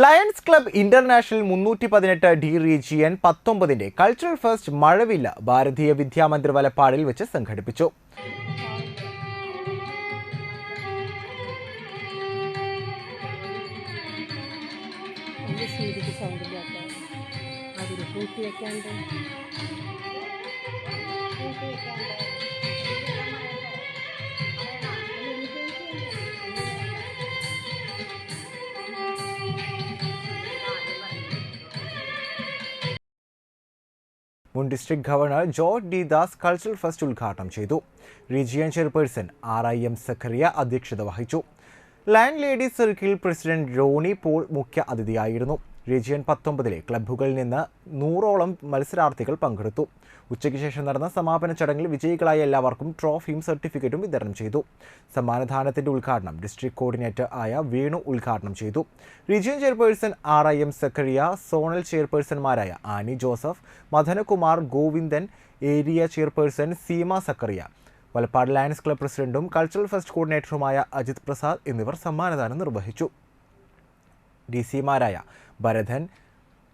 Lions club international മുന്നൂറ്റി പതിനെട്ട് D region പത്തൊമ്പതിന്റെ കൾച്ചറൽ ഫെസ്റ്റ് മഴവില്ല ഭാരതീയ വിദ്യാമന്ദിർ വലപ്പാടിൽ വെച്ച് സംഘടിപ്പിച്ചു. സൗണ്ടില്ലാത്ത കൂട്ടി. മുൻ district governor George D Das cultural fest ഉദ്ഘാടനം ചെയ്തു. Region chairperson R I M Zacharia അധ്യക്ഷത വഹിച്ചു. Land lady circle president Ronnie Paul മുഖ്യ അതിഥിയായിരുന്നു. റീജിയൻ പത്തൊമ്പതിലെ ക്ലബ്ബുകളിൽ നിന്ന് നൂറോളം മത്സരാർത്ഥികൾ പങ്കെടുത്തു. ഉച്ചയ്ക്ക് ശേഷം നടന്ന സമാപന ചടങ്ങിൽ വിജയികളായ എല്ലാവർക്കും ട്രോഫിയും സർട്ടിഫിക്കറ്റും വിതരണം ചെയ്തു. സമ്മാനദാനത്തിന്റെ ഉദ്ഘാടനം ഡിസ്ട്രിക്ട് കോർഡിനേറ്റർ ആയ വേണു ഉദ്ഘാടനം ചെയ്തു. Region chairperson R I M Zacharia zonal ചെയർപേഴ്സൺമാരായ Annie Joseph Madanakumar Govindan area chairperson Seema Zacharia Valappad lions club പ്രസിഡന്റും കൾച്ചറൽ ഫെസ്റ്റ് കോർഡിനേറ്ററുമായ അജിത് പ്രസാദ് എന്നിവർ സമ്മാനദാനം നിർവഹിച്ചു. D സിമാരായ Bharathan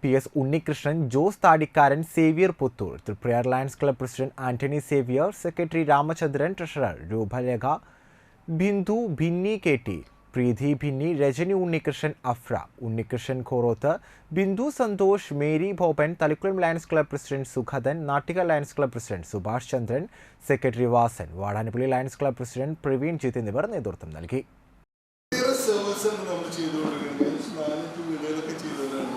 P S Unnikrishnan Jose Thadikkaran Xavier Puthur Triprayar lions club president Antony Xavier secretary Ramachandran treasurer Rooparekha Bindu Bhinni K T Preethi Bhinni Rajani Unnikrishnan Afra Unnikrishnan Khoroth Bindu Santhosh Mary Bhopan Thalikkulam lions club president Sukhathan Nattika lions club president Subhash Chandran secretary Vasan Vadanappally lions club president Praveen Jith എന്നിവർ നേതൃത്വം നൽകി. ഒത്തിരി ആണ് നമ്മൾ ചെയ്തുകൊണ്ടിരിക്കുന്നത്. നാലഞ്ച് വീടുകളൊക്കെ ചെയ്തവരാണ്.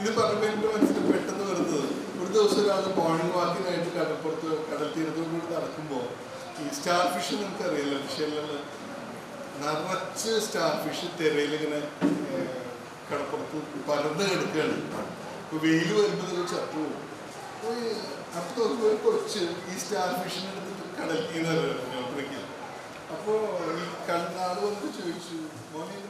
ഇത് പറഞ്ഞപ്പോൾ എന്റെ മനസ്സിൽ പെട്ടെന്ന് വരുന്നത്. ഒരു ദിവസം ഒരാൾ മോർണിംഗ് വാക്കിനായിട്ട് കടപ്പുറത്ത് കടൽ തീരത്തോടുകൂടി നടക്കുമ്പോൾ ഈ സ്റ്റാർ ഫിഷ് നമുക്കറിയില്ല ഫിഷെല്ലാം നിറച്ച് സ്റ്റാർ ഫിഷ് തിരയിലിങ്ങനെ കടപ്പുറത്ത് പരന്ന് കിടക്കുകയാണ്. ഇപ്പോൾ വെയിൽ വരുമ്പോൾ ചത്തു അപ്പോൾ നോക്കുമ്പോൾ കുറച്ച് ഈ സ്റ്റാർ ഫിഷിനെടുത്തിട്ട് കടൽ തീരുന്നവരാണ് അപ്പോൾ ഈ കണ്ണാട് വന്നിട്ട് ചോദിച്ചു morning.